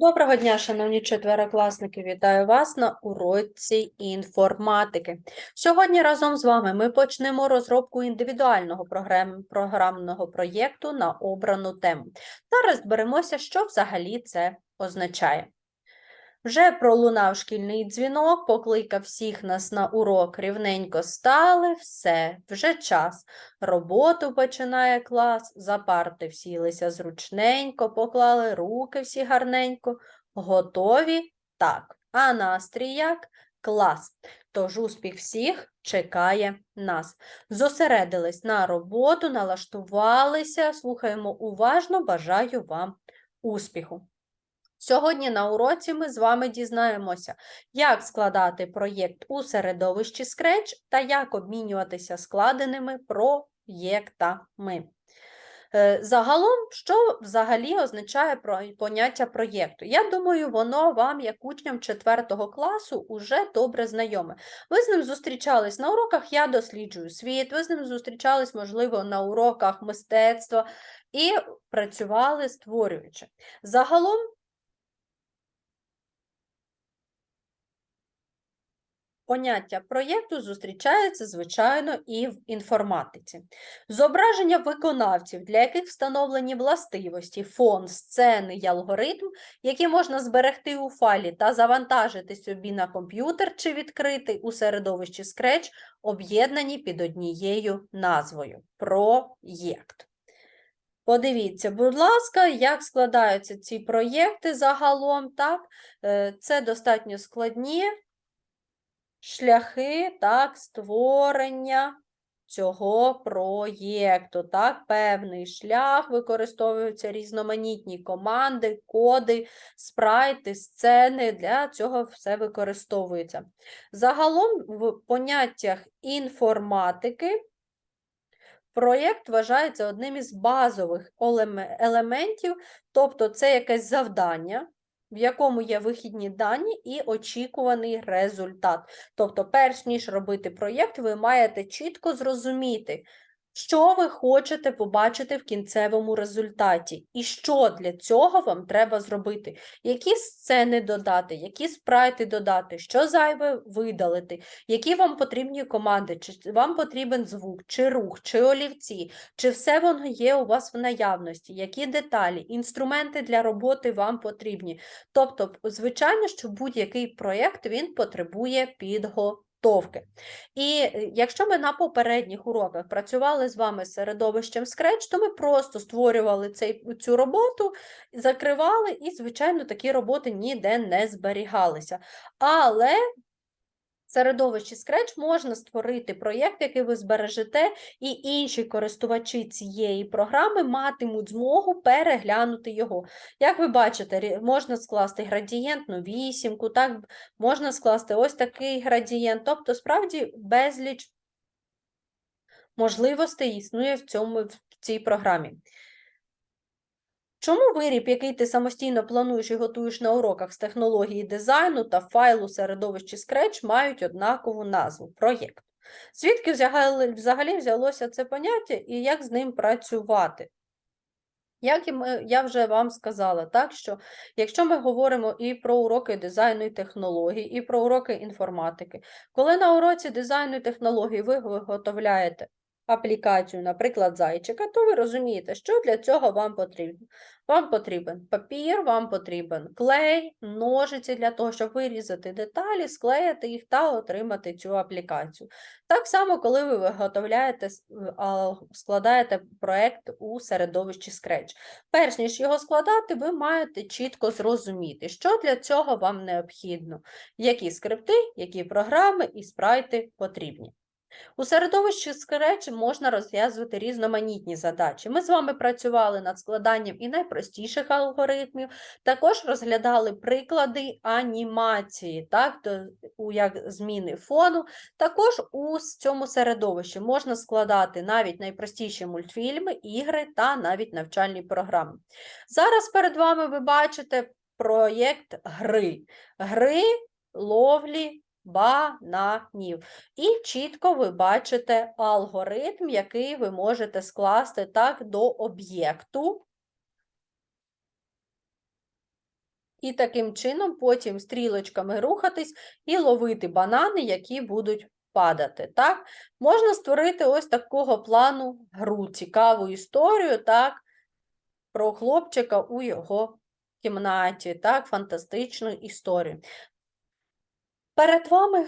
Доброго дня, шановні четверокласники! Вітаю вас на уроці інформатики. Сьогодні разом з вами ми почнемо розробку індивідуального програм- програмного проєкту на обрану тему та розберемося, що взагалі це означає. Вже пролунав шкільний дзвінок, покликав всіх нас на урок, рівненько стали, все, вже час. Роботу починає клас, за парти всілися зручненько, поклали руки всі гарненько. Готові? Так. А настрій як? Клас. Тож успіх всіх чекає нас. Зосередились на роботу, налаштувалися, слухаємо уважно, бажаю вам успіху. Сьогодні на уроці ми з вами дізнаємося, як складати проєкт у середовищі Scratch та як обмінюватися складеними проєктами. Е, Загалом, що взагалі означає поняття проєкту? Я думаю, воно вам, як учням 4 класу, уже добре знайоме. Ви з ним зустрічались на уроках Я досліджую світ, ви з ним зустрічались, можливо, на уроках мистецтва і працювали створюючи. Загалом, Поняття проєкту зустрічається, звичайно, і в інформатиці. Зображення виконавців, для яких встановлені властивості, фон, сцени й алгоритм, які можна зберегти у файлі та завантажити собі на комп'ютер чи відкрити у середовищі Scratch, об'єднані під однією назвою проєкт. Подивіться, будь ласка, як складаються ці проєкти загалом. Так? Е, Це достатньо складні шляхи так, створення цього проєкту. Так, певний шлях використовуються різноманітні команди, коди, спрайти, сцени. Для цього все використовується. Загалом, в поняттях інформатики. Проєкт вважається одним із базових елементів, тобто це якесь завдання, в якому є вихідні дані і очікуваний результат. Тобто, перш ніж робити проєкт, ви маєте чітко зрозуміти, що ви хочете побачити в кінцевому результаті, і що для цього вам треба зробити, які сцени додати, які спрайти додати, що зайве видалити, які вам потрібні команди, чи вам потрібен звук, чи рух, чи олівці, чи все воно є у вас в наявності, які деталі, інструменти для роботи вам потрібні. Тобто, звичайно, що будь-який проєкт він потребує підготовки. І е, якщо ми на попередніх уроках працювали з вами з середовищем Scratch, то ми просто створювали цей, цю роботу, закривали, і, звичайно, такі роботи ніде не зберігалися. Але середовищі Scratch можна створити проєкт, який ви збережете, і інші користувачі цієї програми матимуть змогу переглянути його. Як ви бачите, можна скласти градієнтну вісімку, так, можна скласти ось такий градієнт, тобто, справді, безліч можливостей існує в цьому в цій програмі. Чому виріб, який ти самостійно плануєш і готуєш на уроках з технології дизайну та файлу середовищі Scratch мають однакову назву проєкт? Звідки взагалі, взялося це поняття і як з ним працювати? Як я вже вам сказала, так, що якщо ми говоримо і про уроки дизайну і технологій, і про уроки інформатики, коли на уроці дизайну і технологій ви виготовляєте аплікацію, наприклад, зайчика, то ви розумієте, що для цього вам потрібно. Вам потрібен папір, вам потрібен клей, ножиці для того, щоб вирізати деталі, склеїти їх та отримати цю аплікацію. Так само, коли ви виготовляєте, складаєте проект у середовищі Scratch. Перш ніж його складати, ви маєте чітко зрозуміти, що для цього вам необхідно, які скрипти, які програми і спрайти потрібні. У середовищі Scratch можна розв'язувати різноманітні задачі. Ми з вами працювали над складанням і найпростіших алгоритмів, також розглядали приклади анімації, так, то, у як зміни фону. Також у цьому середовищі можна складати навіть найпростіші мультфільми, ігри та навіть навчальні програми. Зараз перед вами ви бачите проєкт гри. Гри ловлі бананів. І чітко ви бачите алгоритм, який ви можете скласти так до об'єкту. І таким чином потім стрілочками рухатись і ловити банани, які будуть падати. Так? Можна створити ось такого плану гру, цікаву історію, так? про хлопчика у його кімнаті, так? фантастичну історію. Перед вами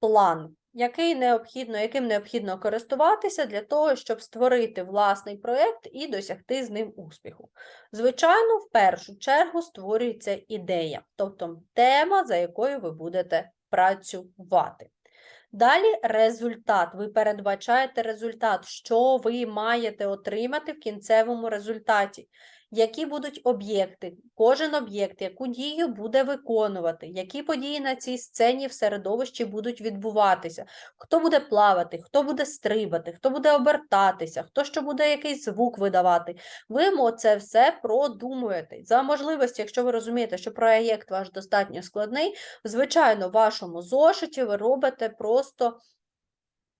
план, який необхідно, яким необхідно користуватися для того, щоб створити власний проєкт і досягти з ним успіху. Звичайно, в першу чергу створюється ідея, тобто тема, за якою ви будете працювати. Далі результат. Ви передбачаєте результат, що ви маєте отримати в кінцевому результаті. Які будуть об'єкти, кожен об'єкт, яку дію буде виконувати, які події на цій сцені в середовищі будуть відбуватися, хто буде плавати, хто буде стрибати, хто буде обертатися, хто що буде якийсь звук видавати. Ви це все продумуєте. За можливості, якщо ви розумієте, що проєкт ваш достатньо складний, звичайно, в вашому зошиті ви робите просто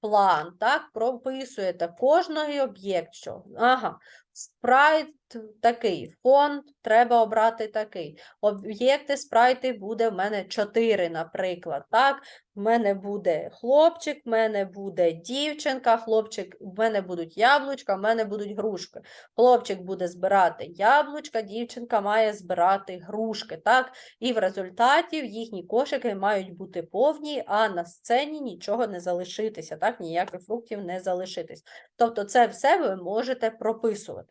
план, так, прописуєте кожний об'єкт, що ага, спрайт такий, фонд треба обрати такий. Об'єкти спрайти буде в мене 4, наприклад. так, в мене буде хлопчик, в мене буде дівчинка, хлопчик, в мене будуть яблучка, в мене будуть грушки. Хлопчик буде збирати яблучка, дівчинка має збирати грушки. так? І в результаті їхні кошики мають бути повні, а на сцені нічого не залишитися, так? ніяких фруктів не залишитись. Тобто це все ви можете прописувати.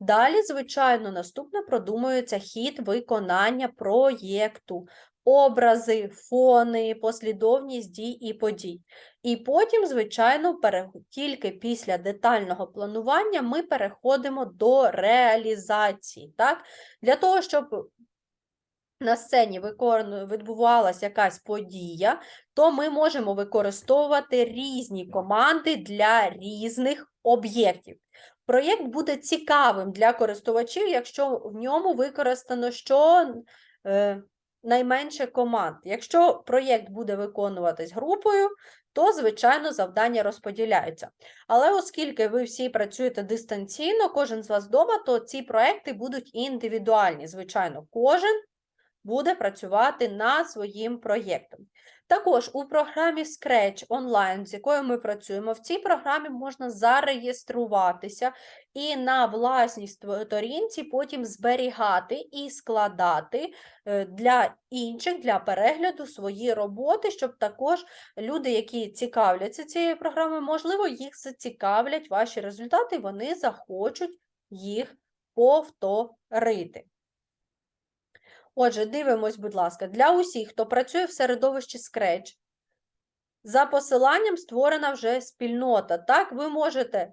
Далі, звичайно, наступне продумується хід виконання проєкту образи, фони, послідовність дій і подій. І потім, звичайно, тільки після детального планування ми переходимо до реалізації. Так? Для того, щоб на сцені відбувалася якась подія, то ми можемо використовувати різні команди для різних об'єктів. Проєкт буде цікавим для користувачів, якщо в ньому використано що е, найменше команд. Якщо проєкт буде виконуватись групою, то, звичайно, завдання розподіляються. Але оскільки ви всі працюєте дистанційно, кожен з вас вдома, то ці проекти будуть індивідуальні. Звичайно, кожен буде працювати над своїм проєктом. Також у програмі Scratch онлайн, з якою ми працюємо, в цій програмі можна зареєструватися і на власній сторінці потім зберігати і складати е, для інших, для перегляду свої роботи, щоб також люди, які цікавляться цією програмою, можливо, їх зацікавлять ваші результати, вони захочуть їх повторити. Отже, дивимось, будь ласка, для усіх, хто працює в середовищі Scratch, за посиланням створена вже спільнота. Так, ви можете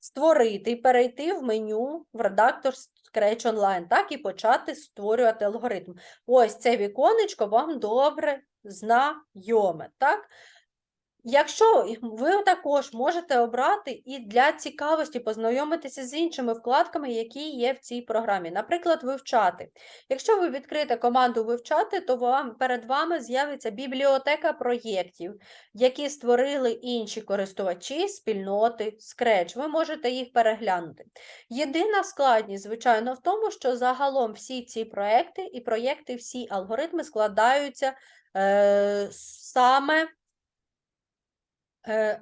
створити і перейти в меню в редактор Scratch Online, так, і почати створювати алгоритм. Ось це віконечко вам добре знайоме. Так? Якщо ви також можете обрати і для цікавості познайомитися з іншими вкладками, які є в цій програмі. Наприклад, вивчати. Якщо ви відкрите команду вивчати, то вам, перед вами з'явиться бібліотека проєктів, які створили інші користувачі спільноти Scratch. Ви можете їх переглянути. Єдина складність, звичайно, в тому, що загалом всі ці проекти і проєкти, всі алгоритми складаються е, саме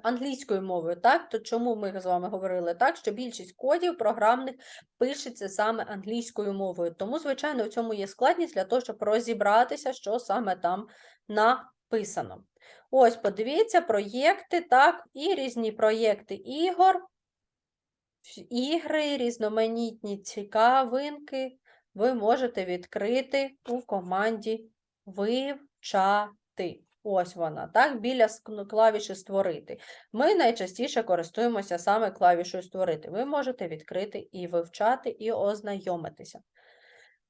англійською мовою, так? То чому ми з вами говорили так, що більшість кодів програмних пишеться саме англійською мовою. Тому, звичайно, в цьому є складність для того, щоб розібратися, що саме там написано. Ось, подивіться, проєкти, так, і різні проєкти ігор, ігри, різноманітні цікавинки ви можете відкрити у команді вивчати. Ось вона, так, біля клавіші створити. Ми найчастіше користуємося саме клавішою створити. Ви можете відкрити і вивчати, і ознайомитися.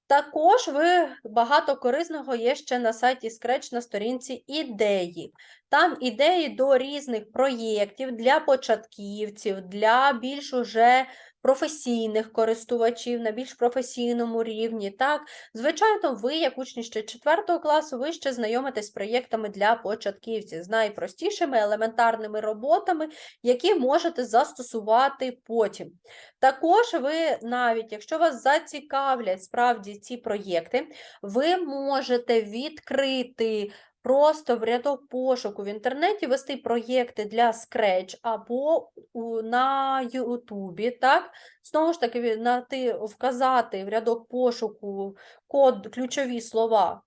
Також ви багато корисного є ще на сайті Scratch на сторінці ідеї. Там ідеї до різних проєктів для початківців, для більш уже професійних користувачів на більш професійному рівні. Так, звичайно, ви, як учні ще 4 класу, ви ще знайомитесь з проєктами для початківців, з найпростішими елементарними роботами, які можете застосувати потім. Також ви, навіть якщо вас зацікавлять справді ці проєкти, ви можете відкрити просто в рядок пошуку в інтернеті вести проєкти для Scratch або у, на Ютубі, так? Знову ж таки, на ти, вказати в рядок пошуку код, ключові слова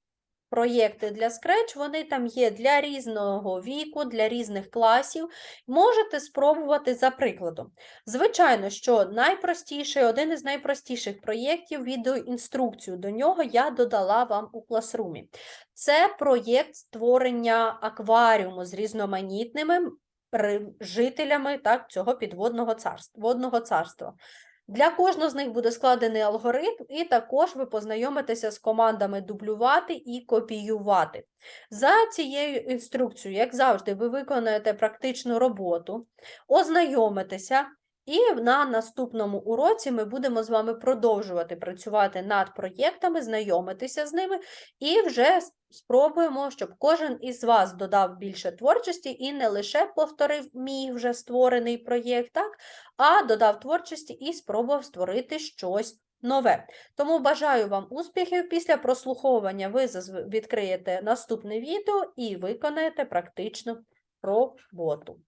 проєкти для Scratch, вони там є для різного віку, для різних класів. Можете спробувати за прикладом. Звичайно, що найпростіший, один із найпростіших проєктів, відеоінструкцію до нього я додала вам у класрумі. Це проєкт створення акваріуму з різноманітними жителями так, цього підводного царства, водного царства. Для кожного з них буде складений алгоритм, і також ви познайомитеся з командами дублювати і копіювати. За цією інструкцією, як завжди, ви виконаєте практичну роботу, ознайомитеся, і на наступному уроці ми будемо з вами продовжувати працювати над проєктами, знайомитися з ними, і вже спробуємо, щоб кожен із вас додав більше творчості і не лише повторив мій вже створений проєкт, так, а додав творчості і спробував створити щось нове. Тому бажаю вам успіхів. Після прослуховування ви відкриєте наступне відео і виконаєте практичну роботу.